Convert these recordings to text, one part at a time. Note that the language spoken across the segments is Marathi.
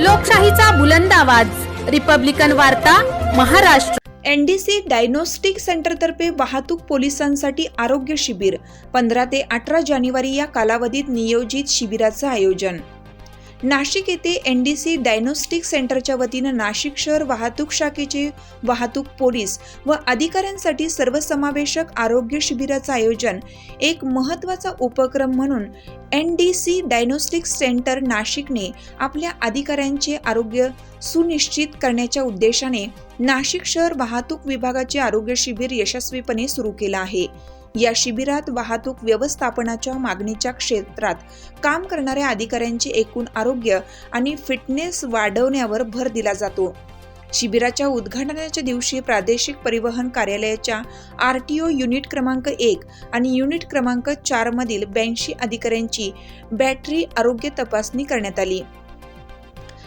लोकशाहीचा बुलंद आवाज. रिपब्लिकन वार्ता महाराष्ट्र. एनडीसी डायग्नोस्टिक सेंटरतर्फे वाहतूक पोलिसांसाठी आरोग्य शिबिर. पंधरा ते अठरा जानेवारी या कालावधीत नियोजित शिबिराचं आयोजन. नाशिक येथे एन डी सी डायग्नोस्टिक सेंटरच्या वतीनं नाशिक शहर वाहतूक शाखेचे वाहतूक पोलीस व अधिकाऱ्यांसाठी सर्वसमावेशक आरोग्य शिबिराचं आयोजन एक महत्त्वाचा उपक्रम म्हणून N D C diagnostic centre नाशिकने आपल्या अधिकाऱ्यांचे आरोग्य सुनिश्चित करण्याच्या उद्देशाने नाशिक शहर वाहतूक विभागाचे आरोग्य शिबिर यशस्वीपणे सुरू केलं आहे. या शिबिरात वाहतूक व्यवस्थापनाच्या मागणीच्या क्षेत्रात काम करणाऱ्या अधिकाऱ्यांचे एकूण आरोग्य आणि फिटनेस वाढवण्यावर भर दिला जातो. शिबिराच्या उद्घाटनाच्या दिवशी प्रादेशिक परिवहन कार्यालयाच्या आर टी ओ युनिट क्रमांक एक आणि युनिट क्रमांक चार मधील ब्याऐंशी अधिकाऱ्यांची बॅटरी आरोग्य तपासणी करण्यात आली.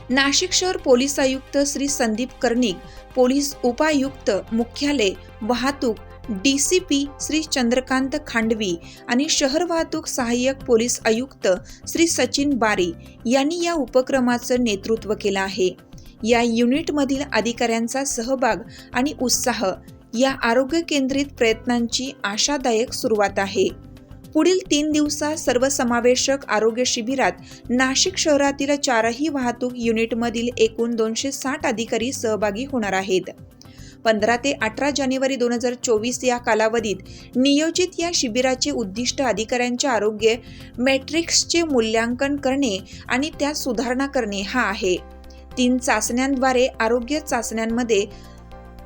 नाशिक शहर पोलीस आयुक्त श्री संदीप कर्णिक पोलीस उपायुक्त मुख्यालय वाहतूक D C P Shri Chandrakant Khandvi आणि शहर वाहतूक सहाय्यक पोलीस आयुक्त श्री सचिन बारी यांनी या उपक्रमाचं नेतृत्व केलं आहे. या युनिटमधील अधिकाऱ्यांचा सहभाग आणि उत्साह या आरोग्य केंद्रित प्रयत्नांची आशादायक सुरुवात आहे. पुढील तीन दिवसात सर्वसमावेशक आरोग्य शिबिरात नाशिक शहरातील चारही वाहतूक युनिटमधील एकूण दोनशे साठ अधिकारी सहभागी होणार आहेत. पंधरा ते अठरा जानेवारी दोन हजार चोवीस या कालावधीत नियोजित या शिबिराचे उद्दिष्ट अधिकाऱ्यांचे आरोग्य मॅट्रिक्सचे मूल्यांकन करणे आणि त्यात सुधारणा करणे हा आहे. तीन चाचण्यांद्वारे आरोग्य चाचण्यांमध्ये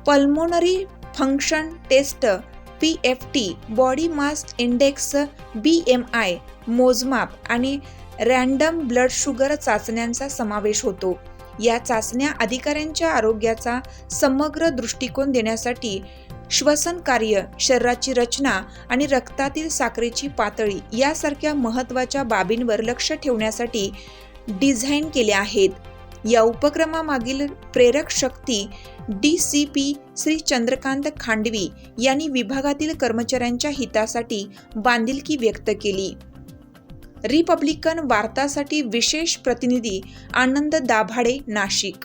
pulmonary function test P F T body mass index B M I मोजमाप आणि रँडम ब्लड शुगर चाचण्यांचा समावेश होतो. या चाचण्या अधिकाऱ्यांच्या आरोग्याचा समग्र दृष्टिकोन देण्यासाठी श्वसन कार्य शरीराची रचना आणि रक्तातील साखरेची पातळी यासारख्या महत्त्वाच्या बाबींवर लक्ष ठेवण्यासाठी डिझाईन केल्या आहेत. या उपक्रमामागील प्रेरक शक्ती D C P Shri Chandrakant Khandvi यांनी विभागातील कर्मचाऱ्यांच्या हितासाठी बांधिलकी व्यक्त केली. रिपब्लिकन वार्तासाठी विशेष प्रतिनिधी आनंद दाभाडे नाशिक.